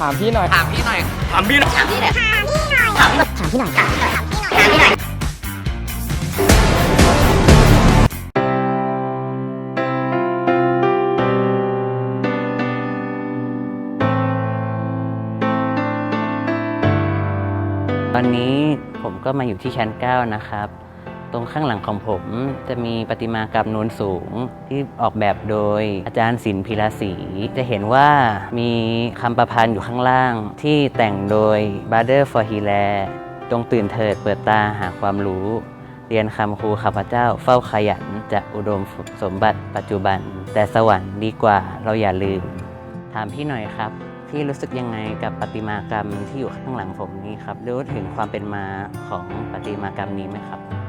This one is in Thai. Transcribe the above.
ถามพี่หน่อย ถามพี่หน่อย ถามพี่หน่อย ถามพี่หน่อย ถามพี่หน่อย ถามพี่หน่อย ถามพี่หน่อยตอนนี้ผมก็มาอยู่ที่ชั้น 9 นะครับ ตรงข้างหลังของผมจะมีประติมากรรมนูนสูงที่ออกแบบโดยอาจารย์ศิลป์พิลาศรีจะเห็นว่ามีคำประพันธ์อยู่ข้างล่าง ที่แต่งโดย b r o t h e r for h e l a จงตื่นเถิดเปิดตาหาความรู้ เรียนคำครูข้าพเจ้าเฝ้าขยันจะอุดมสมบัติปัจจุบัน แต่สวรรค์ดีกว่าเราอย่าลืม ถามพี่หน่อยครับพี่รู้สึกยังไงกับประติมากรรมที่อยู่ข้างหลังผมนี้ครับรู้ถึงความเป็นมาของประติมากรรมนี้ไหมครับ